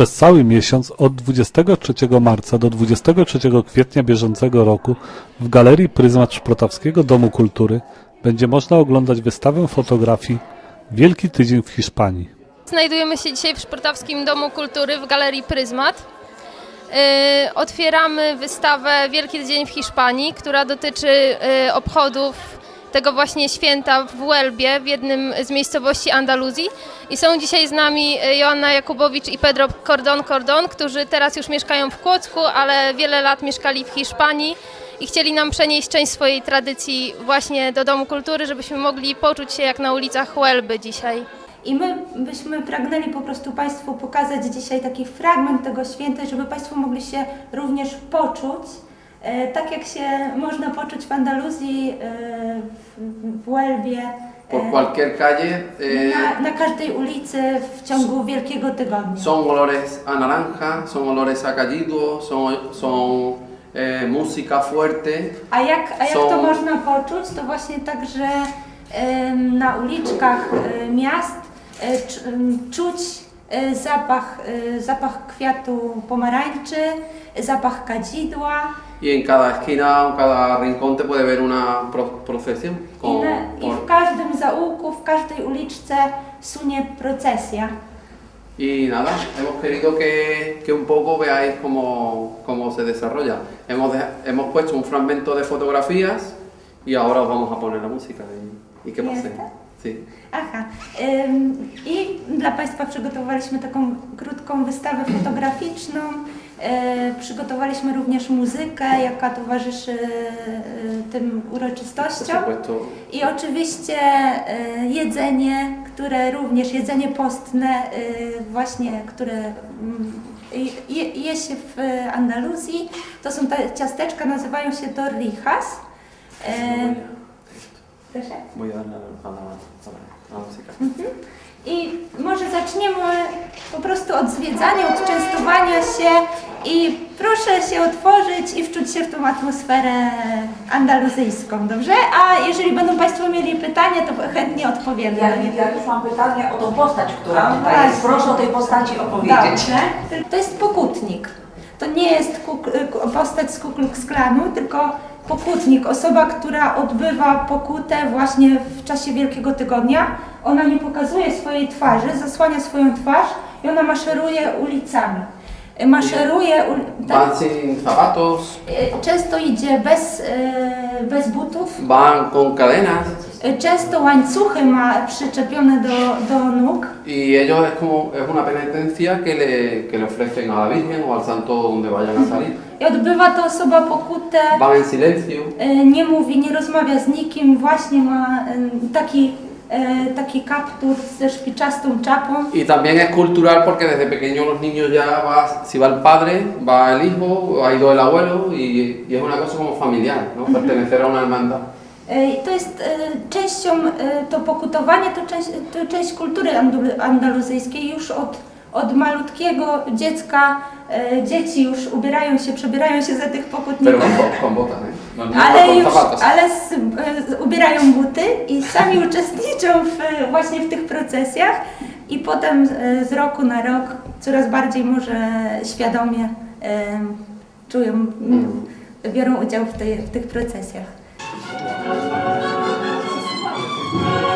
Przez cały miesiąc od 23 marca do 23 kwietnia bieżącego roku w Galerii Pryzmat Szprotawskiego Domu Kultury będzie można oglądać wystawę fotografii Wielki Tydzień w Hiszpanii. Znajdujemy się dzisiaj w Szportowskim Domu Kultury w Galerii Pryzmat. Yy, Otwieramy wystawę Wielki Tydzień w Hiszpanii, która dotyczy yy, obchodów tego właśnie święta w Huelbie, w jednym z miejscowości Andaluzji. I są dzisiaj z nami yy, Joanna Jakubowicz i Pedro Cordon Cordon, którzy teraz już mieszkają w Kłodzku, ale wiele lat mieszkali w Hiszpanii i chcieli nam przenieść część swojej tradycji właśnie do Domu Kultury, żebyśmy mogli poczuć się jak na ulicach Huelby dzisiaj. I my byśmy pragnęli po prostu Państwu pokazać dzisiaj taki fragment tego święta, żeby Państwo mogli się również poczuć, e, tak jak się można poczuć w Andaluzji, e, w, Huelbie, Por e, cualquier calle eh, na, na każdej ulicy w ciągu Wielkiego Tygodnia. son olores a naranja, son olores a son, son eh, música fuerte, A jak, a jak Są- to można poczuć? To właśnie tak, że em, na uliczkach e, miast e, czuć e, zapach, e, zapach kwiatu pomarańczy, zapach kadzidła y en cada esquina o cada rincón te puede ver una pro- procesión i, con, na, i w każdym zaułku, w każdej uliczce sunie procesja. Y nada, hemos querido que, que un poco veáis cómo, cómo se desarrolla. Hemos, de- hemos puesto un fragmento de fotografías y ahora os vamos a poner la música y, y que ¿Y Aha. Ym, I dla Państwa przygotowaliśmy taką krótką wystawę fotograficzną. E, przygotowaliśmy również muzykę, jaka towarzyszy e, tym uroczystościom. I oczywiście e, jedzenie, które również, jedzenie postne, właśnie, które mm, je, je się w Andaluzji. To są te ciasteczka, nazywają się torrijas. Proszę? voy a darle a la, a la, a la- a la música. I może zaczniemy po prostu od zwiedzania, od częstowania się i proszę się otworzyć i wczuć się w tą atmosferę andaluzyjską, dobrze? A jeżeli będą Państwo mieli pytania, to chętnie odpowiem. Ja, ja już mam pytanie o tą postać, która A, tutaj jest. Proszę o tej postaci opowiedzieć. Dobrze. To jest pokutnik. To nie jest postać z Ku Klux Klanu, tylko pokutnik, osoba, która odbywa pokutę właśnie w czasie Wielkiego Tygodnia. Ona nie pokazuje swojej twarzy, zasłania swoją twarz i ona maszeruje ulicami. Maszeruje, ul- tak, Van sin zapatos, e, często idzie bez, e, bez butów, van con cadenas e, często łańcuchy ma przyczepione do, do nóg. y ellos es como es una penitencia que le, que le ofrecen a la Virgen o al santo donde vayan a salir. I odbywa to osoba pokutę. Van en silencio nie mówi, nie rozmawia z nikim, właśnie ma e, taki, e, taki kaptur ze szpiczastą czapą. y también es cultural porque desde pequeño los niños ya va, si va el padre, va el hijo, ha ido el abuelo y, y es una cosa como familiar, ¿no? Pertenecer a una hermandad. To jest e, częścią, e, to pokutowanie to część, to część kultury andaluzyjskiej. Już od, od malutkiego dziecka e, dzieci już ubierają się, przebierają się za tych pokutników. niños Ale już, ale z, z, ubierają buty i sami uczestniczą w, właśnie w tych procesjach i potem z roku na rok coraz bardziej może świadomie czują, m, biorą udział w, tej, w tych procesjach. Thank you.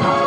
Thank.